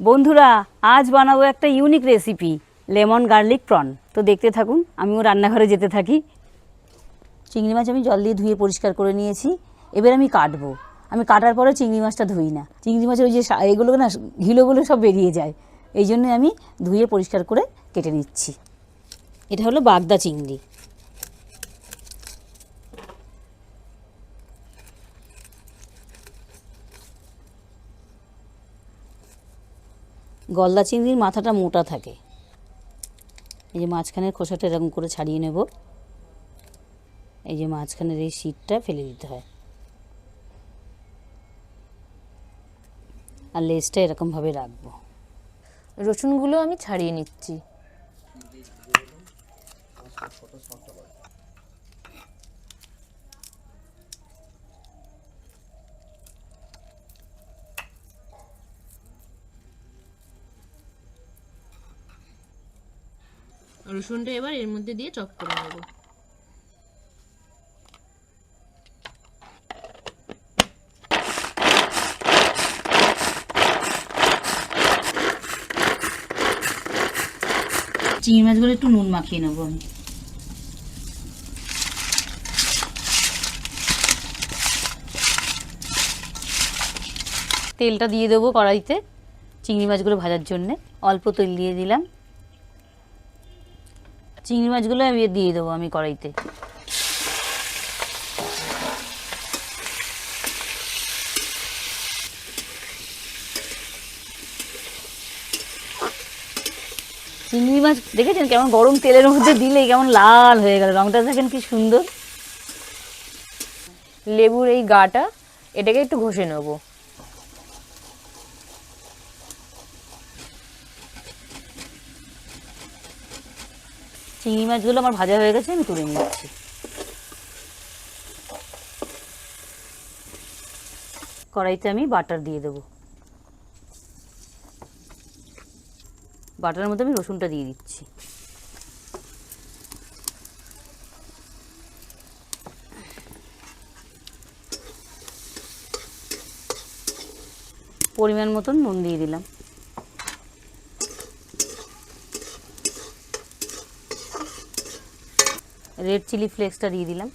বন্ধুরা, আজ বানাবো একটা unique recipe lemon garlic prawn তো দেখতে থাকুন, আমিও রান্নাঘরে যেতে থাকি। চিংড়ি মাছ আমি জল দিয়ে ধুয়ে পরিষ্কার করে নিয়েছি। এবার আমি কাটবো। আমি কাটার পরে চিংড়ি মাছটা ধুই না। চিংড়ি মাছের ওই যে এগুলো না, ঘিলোগুলো সব বেরিয়ে যায়। এই জন্য আমি ধুয়ে পরিষ্কার করে কেটে নিচ্ছি। এটা হলো বাগদা চিংড়ি। গলদা চিংড়ির মাথাটা মোটা থাকে। এই যে মাঝখানের খোসাটা এরকম করে ছাড়িয়ে নেব। এই যে মাঝখানের এই শীতটা ফেলে দিতে হয়। আর লেজটা এরকমভাবে রাখব। রসুনগুলো আমি ছাড়িয়ে নিচ্ছি। রসুনটা এবার এর মধ্যে দিয়ে চপ করে নেব। চিংড়ি মাছগুলো একটু নুন মাখিয়ে নেব আমি। তেলটা দিয়ে দেবো কড়াইতে চিংড়ি মাছগুলো ভাজার জন্যে। অল্প তেল দিয়ে দিলাম। চিংড়ি মাছগুলো আমি দিয়ে দেবো আমি কড়াইতে। চিংড়ি মাছ দেখেছেন কেমন গরম তেলের মধ্যে দিলে কেমন লাল হয়ে গেল, রংটা দেখেন কি সুন্দর। লেবুর এই গাটা, এটাকে একটু ঘষে নেব। চিংড়ি মাছগুলো আমার ভাজা হয়ে গেছে, আমি তুলে নিচ্ছি। কড়াইতে আমি বাটার দিয়ে দেবো। বাটারের মধ্যে আমি রসুনটা দিয়ে দিচ্ছি। পরিমাণ মতন নুন দিয়ে দিলাম। রেড চিলি ফ্লেক্সটা দিয়ে দিলাম।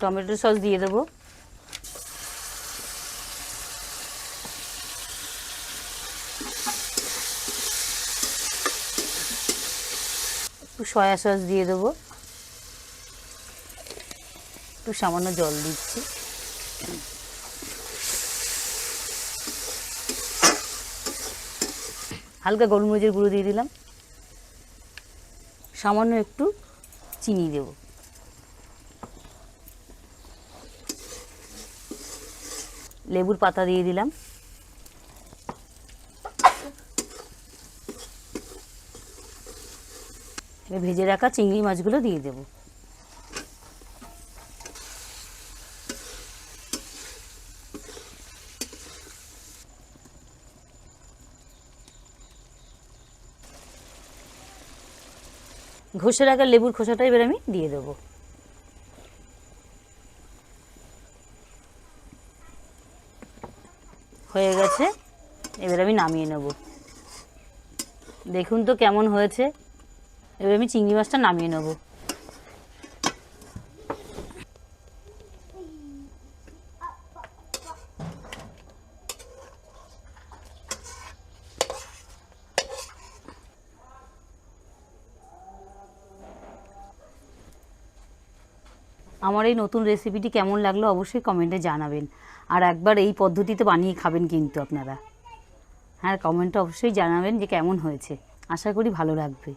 টমেটো সস দিয়ে দেবো। একটু সয়া সস দিয়ে দেবো। একটু সামান্য জল দিচ্ছি। হালকা গোলমরিচের গুঁড়ো দিয়ে দিলাম। সামান্য একটু চিনি দেব। লেবুর পাতা দিয়ে দিলাম। ভেজে রাখা চিংড়ি মাছগুলো দিয়ে দেবো। ঘষে রাখা লেবুর খোসাটা এবার আমি দিয়ে দেবো। হয়ে গেছে, এবার আমি নামিয়ে নেব। দেখুন তো কেমন হয়েছে। এবার আমি চিংড়ি মাছটা নামিয়ে নেব। আমার এই নতুন রেসিপিটি কেমন লাগল অবশ্যই কমেন্টে জানাবেন। আর একবার এই পদ্ধতিতে বানিয়ে খাবেন কিন্তু আপনারা। হ্যাঁ কমেন্টে অবশ্যই জানাবেন যে কেমন হয়েছে। আশা করি ভালো লাগবে।